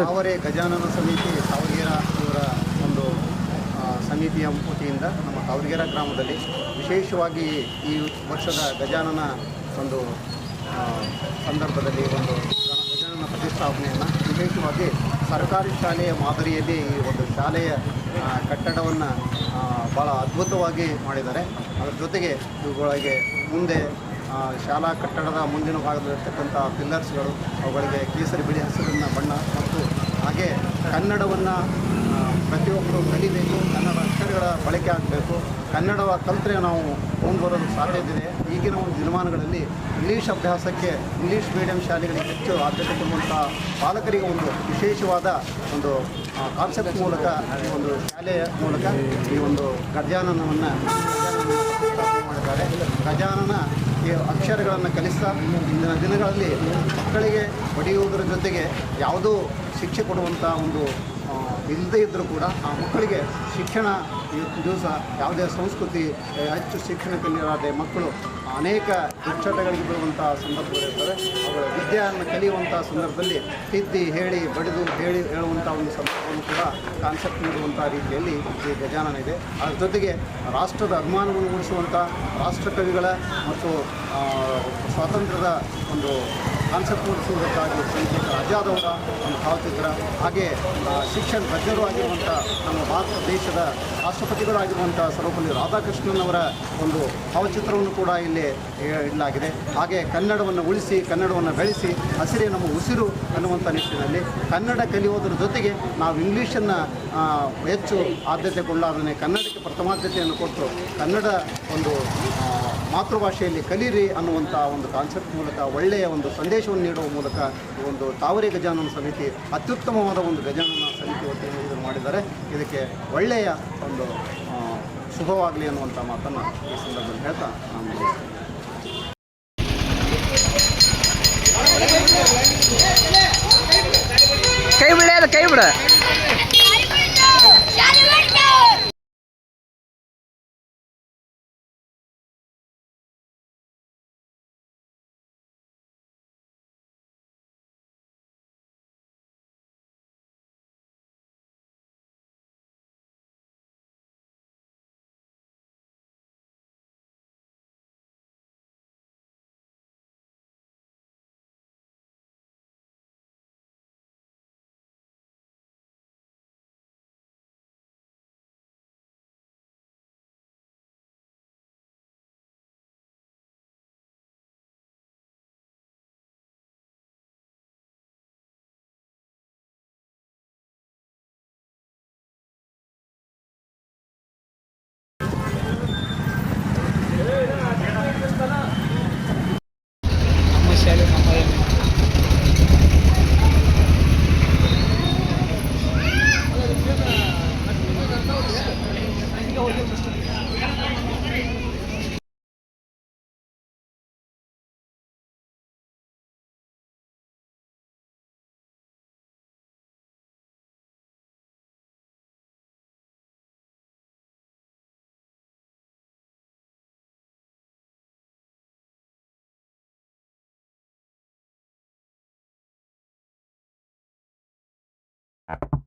ತಾವರೆ ಗಜಾನನ ಸಮಿತಿ ತಾವರಗೆರ ಇವರ ಒಂದು ಸಮಿತಿಯ ವತಿಯಿಂದ ನಮ್ಮ ತಾವರಗೆರ ಗ್ರಾಮದಲ್ಲಿ ವಿಶೇಷವಾಗಿ ಈ ವರ್ಷದ ಗಜಾನನ ಒಂದು ಸಂದರ್ಭದಲ್ಲಿ ಒಂದು ಗಜಾನನ ಪ್ರತಿಷ್ಠಾಪನೆಯನ್ನು ವಿಶೇಷವಾಗಿ ಸರ್ಕಾರಿ ಶಾಲೆಯ ಮಾದರಿಯಲ್ಲಿ ಈ ಒಂದು ಶಾಲೆಯ ಕಟ್ಟಡವನ್ನು ಭಾಳ ಅದ್ಭುತವಾಗಿ ಮಾಡಿದ್ದಾರೆ. ಅದರ ಜೊತೆಗೆ ಇವುಗಳಿಗೆ ಮುಂದೆ ಶಾಲಾ ಕಟ್ಟಡದ ಮುಂದಿನ ಭಾಗದಲ್ಲಿರ್ತಕ್ಕಂಥ ಪಿಲ್ಲರ್ಸ್ಗಳು ಅವುಗಳಿಗೆ ಕೇಸರಿ ಬಿಳಿ ಹಸಿರಿನ ಬಣ್ಣ ಮತ್ತು ಹಾಗೆ ಕನ್ನಡವನ್ನು ಪ್ರತಿಯೊಬ್ಬರು ಕಲಿಬೇಕು ಕನ್ನಡ ಅಕ್ಷರಗಳ ಬಳಕೆ ಆಗಬೇಕು. ಕನ್ನಡವ ತಂತ್ರ ನಾವು ಮುಂದೆ ಬರೋದು ಸಾಧ್ಯತೆ ಈಗಿನ ಒಂದು ದಿನಮಾನಗಳಲ್ಲಿ ಇಂಗ್ಲೀಷ್ ಅಭ್ಯಾಸಕ್ಕೆ, ಇಂಗ್ಲೀಷ್ ಮೀಡಿಯಂ ಶಾಲೆಗಳಿಗೆ ಹೆಚ್ಚು ಆದ್ಯತೆ ಕೊಡುವಂಥ ಪಾಲಕರಿಗೆ ಒಂದು ವಿಶೇಷವಾದ ಒಂದು ಕಾನ್ಸೆಪ್ಟ್ ಮೂಲಕ, ಈ ಒಂದು ಶಾಲೆಯ ಮೂಲಕ ಈ ಒಂದು ಗಜಾನನವನ್ನು ಮಾಡಿದ್ದಾರೆ. ಗಜಾನನ ಈ ಅಕ್ಷರಗಳನ್ನು ಕಲಿಸ್ತಾ ಇಂದಿನ ದಿನಗಳಲ್ಲಿ ಮಕ್ಕಳಿಗೆ ಹೊಡೆಯುವುದರ ಜೊತೆಗೆ ಯಾವುದೋ ಶಿಕ್ಷೆ ಕೊಡುವಂಥ ಒಂದು ಇಲ್ಲದೇ ಇದ್ದರೂ ಕೂಡ ಆ ಮಕ್ಕಳಿಗೆ ಶಿಕ್ಷಣ ದಿವಸ ಯಾವುದೇ ಸಂಸ್ಕೃತಿ ಹೆಚ್ಚು ಶಿಕ್ಷಣ ಕಲಿಯಲಾದ ಮಕ್ಕಳು ಅನೇಕ ದುಶ್ಚಟಗಳಿಗೆ ಬರುವಂಥ ಸಂದರ್ಭಗಳಿರ್ತವೆ ಅವರ ವಿದ್ಯೆಯನ್ನು ಕಲಿಯುವಂಥ ಸಂದರ್ಭದಲ್ಲಿ ತಿದ್ದಿ, ಹೇಳಿ, ಬಡಿದು, ಹೇಳಿ ಹೇಳುವಂಥ ಒಂದು ಸಂದರ್ಭವನ್ನು ಕೂಡ ಕಾನ್ಸೆಪ್ಟ್ ನೀಡುವಂಥ ರೀತಿಯಲ್ಲಿ ಈ ಗಜಾನನ ಇದೆ. ಅದರ ಜೊತೆಗೆ ರಾಷ್ಟ್ರದ ಅಭಿಮಾನವನ್ನು ಮೂಡಿಸುವಂಥ ರಾಷ್ಟ್ರಕವಿಗಳ ಮತ್ತು ಸ್ವಾತಂತ್ರ್ಯದ ಒಂದು ಕಾನ್ಸೆಪ್ಟ್ ಮೂಡಿಸುವುದಕ್ಕಾಗಿ ಸಂಗೀತ ಅಜಾದವರ ಒಂದು ಭಾವಚಿತ್ರ, ಹಾಗೆ ಶಿಕ್ಷಣ ತಜ್ಞರು ಆಗಿರುವಂಥ ನಮ್ಮ ಭಾರತ ದೇಶದ ರಾಷ್ಟ್ರಪತಿಗಳಾಗಿರುವಂಥ ಸರ್ವಪಲ್ಲಿ ರಾಧಾಕೃಷ್ಣನ್ ಅವರ ಒಂದು ಭಾವಚಿತ್ರವನ್ನು ಕೂಡ ಇಲ್ಲಿ ಇಡಲಾಗಿದೆ. ಹಾಗೆ ಕನ್ನಡವನ್ನು ಉಳಿಸಿ, ಕನ್ನಡವನ್ನು ಬೆಳೆಸಿ, ಹಸಿರೇ ನಮ್ಮ ಉಸಿರು ಅನ್ನುವಂಥ ನಿಟ್ಟಿನಲ್ಲಿ ಕನ್ನಡ ಕಲಿಯೋದ್ರ ಜೊತೆಗೆ ನಾವು ಇಂಗ್ಲೀಷನ್ನು ಹೆಚ್ಚು ಆದ್ಯತೆ ಕೊಡಲಾರದೆ ಕನ್ನಡಕ್ಕೆ ಪ್ರಥಮಾದ್ಯತೆಯನ್ನು ಕೊಟ್ಟರು. ಕನ್ನಡ ಒಂದು ಮಾತೃಭಾಷೆಯಲ್ಲಿ ಕಲೀರಿ ಅನ್ನುವಂಥ ಒಂದು ಕಾನ್ಸೆಪ್ಟ್ ಮೂಲಕ, ಒಳ್ಳೆಯ ಒಂದು ಸಂದೇಶವನ್ನು ನೀಡುವ ಮೂಲಕ ಒಂದು ತಾವರೆ ಗಜಾನನ ಸಮಿತಿ, ಅತ್ಯುತ್ತಮವಾದ ಒಂದು ಗಜಾನನ ಸಮಿತಿ ವತಿಯನ್ನು ಇದನ್ನು ಮಾಡಿದ್ದಾರೆ. ಇದಕ್ಕೆ ಒಳ್ಳೆಯ ಒಂದು ಶುಭವಾಗಲಿ ಅನ್ನುವಂಥ ಮಾತನ್ನು ಈ ಸಂದರ್ಭದಲ್ಲಿ ಹೇಳ್ತಾ ನಾನು ಕೈ ಬಿಡ ಕೈ ಬಿಡ. out.